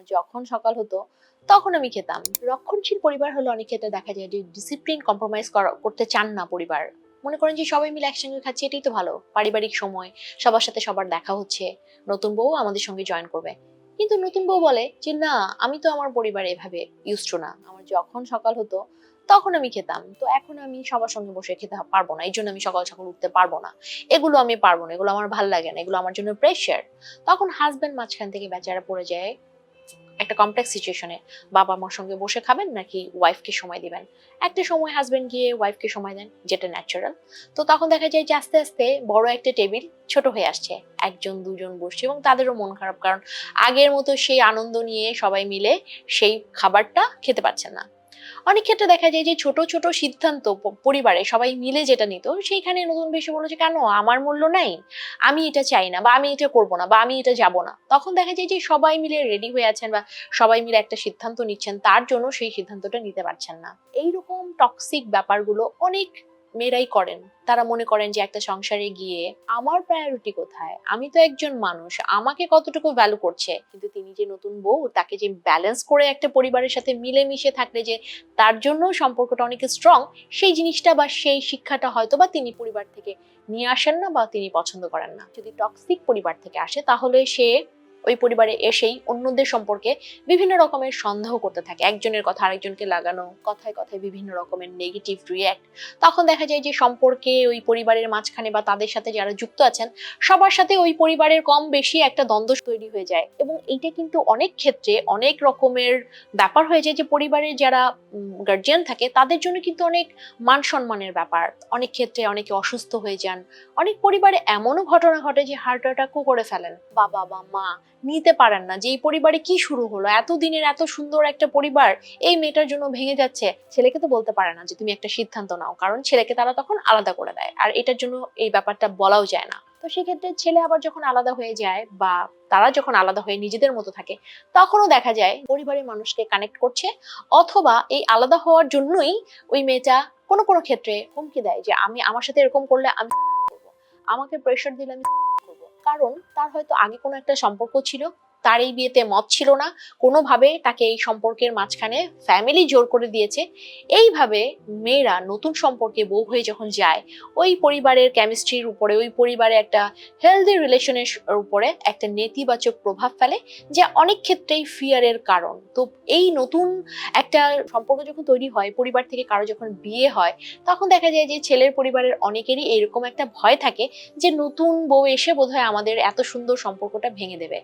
আমার যখন সকাল হতো, তখন আমি খেতাম। রক্ষণশীল পরিবার হলো অনেক ক্ষেত্রে দেখা যায় যে ডিসিপ্লিন কম্প্রোমাইজ করতে চান না পরিবার। মনে করেন যে, সবাই মিলে একসঙ্গে খাচ্ছি, এটাই তো ভালো। পারিবারিক সময়, সবার সাথে সবার দেখা হচ্ছে, নতুন বউ আমাদের সঙ্গে জয়েন করবে। কিন্তু নতুন বউ বলে যে, না, আমি তো আমার পরিবারে এভাবে ইউজ টু না। আমার যখন সকাল হতো, তখন আমি খেতাম। তো এখন আমি সবার সঙ্গে বসে খেতে পারব না। এই জন্য আমি সকাল সকাল উঠতে পারব না। এগুলো আমি পারব না। এগুলো আমার ভালো লাগে না। এগুলো আমার জন্য প্রেশার তখন হাজবেন্ড মাঝখান থেকে বেচারা পড়ে যায় একটা কমপ্লেক্স সিচুয়েশনে বাবা মার সঙ্গে বসে খাবেন নাকি ওয়াইফকে সময় দিবেন? একটা সময় হাজবেন্ড গিয়ে ওয়াইফকে সময় দেন, যেটা ন্যাচারাল তো তখন দেখা যায় যে আস্তে আস্তে বড় একটা টেবিল ছোট হয়ে আসছে। একজন, দুজন বসছে এবং তাদেরও মন খারাপ, কারণ আগের মতো সেই আনন্দ নিয়ে সবাই মিলে সেই খাবারটা খেতে পারছেন না। অনেক ক্ষেত্রে দেখা যায় যে ছোট ছোট সিদ্ধান্ত পরিবারে সবাই মিলে যেটা নিত, সেইখানে নতুন বেশি বলো যে কেন? আমার মূল্য নাই? আমি এটা চাই না, বা আমি এটা করব না, বা আমি এটা যাব না। তখন দেখা যায় যে সবাই মিলে রেডি হয়ে আছেন বা সবাই মিলে একটা সিদ্ধান্ত নিচ্ছেন, তার জন্য সেই সিদ্ধান্তটা নিতে পারছেন না। এইরকম টক্সিক ব্যাপারগুলো অনেক মেয়েরাই করেন। তারা মনে করেন যে একটা সংসারে গিয়ে আমার প্রায়োরিটি কোথায়? আমি তো একজন মানুষ, আমাকে কতটুকু ভ্যালু করছে? কিন্তু তিনি যে নতুন বউ, তাকে যে ব্যালেন্স করে একটা পরিবারের সাথে মিলেমিশে থাকলে যে তার জন্য সম্পর্কটা অনেক স্ট্রং সেই জিনিসটা বা সেই শিক্ষাটা হয়তো বা তিনি পরিবার থেকে নিয়ে আসেন না বা তিনি পছন্দ করেন না। যদি টক্সিক পরিবার থেকে আসে, তাহলে সে ওই পরিবারে এসেই অন্যদের সম্পর্কে বিভিন্ন রকমের সন্দেহ করতে থাকে। একজনের কথা আরেকজনকে লাগানো, কথায় কথায় বিভিন্ন রকমের নেগেটিভ রিয়্যাক্ট তখন দেখা যায় যে সম্পর্কে ওই পরিবারের মাঝখানে বা তাদের সাথে যারা যুক্ত আছেন, সবার সাথে ওই পরিবারের কম বেশি একটা দ্বন্দ্ব তৈরি হয়ে যায়। এবং এইটা কিন্তু অনেক ক্ষেত্রে অনেক রকমের ব্যাপার হয়ে যায় যে পরিবারের যারা গার্জিয়ান থাকে, তাদের জন্য কিন্তু অনেক মান সম্মানের ব্যাপার। অনেক ক্ষেত্রে অনেকে অসুস্থ হয়ে যান। অনেক পরিবারে এমনও ঘটনা ঘটে যে হার্ট অ্যাটাকও করে ফেলেন। বাবা বা মা নিতে পারেন না। যে এই পরিবারে কি শুরু হলো, এতদিনের এত সুন্দর একটা পরিবার এই মেয়েটার জন্য ভেঙে যাচ্ছে, ছেলেকে তো বলতে পারে না যে তুমি একটা সিদ্ধান্ত নাও, কারণ ছেলেকে তারা তখন আলাদা করে দেয় আর এটার জন্য এই ব্যাপারটা বলাও যায় না। তো সেক্ষেত্রে ছেলে আবার যখন আলাদা হয়ে যায় বা তারা যখন আলাদা হয়ে নিজেদের মতো থাকে, তখনও দেখা যায় পরিবারের মানুষকে কানেক্ট করছে অথবা এই আলাদা হওয়ার জন্যই ওই মেয়েটা কোনো কোনো ক্ষেত্রে হুমকি দেয় যে, আমি আমার সাথে এরকম করলে আমি আমাকে প্রেশার দিলে আমি কারণ তার হয়তো আগে কোনো একটা সম্পর্ক ছিল। তার এই বিয়েতে মত ছিল না। কোনোভাবে তাকে এই সম্পর্কের মাঝখানে ফ্যামিলি জোর করে দিয়েছে। এইভাবে মেয়েরা নতুন সম্পর্কে বউ হয়ে যখন যায়, ওই পরিবারের কেমিস্ট্রির উপরে, ওই পরিবারে একটা হেলদি রিলেশনের উপরে একটা নেতিবাচক প্রভাব ফেলে, যা অনেক ক্ষেত্রেই ফিয়ারের কারণ। তো এই নতুন একটা সম্পর্ক যখন তৈরি হয়, পরিবার থেকে কারও যখন বিয়ে হয়, তখন দেখা যায় যে ছেলের পরিবারের অনেকেরই এরকম একটা ভয় থাকে যে নতুন বউ এসে বোধহয় আমাদের এত সুন্দর সম্পর্কটা ভেঙে দেবে।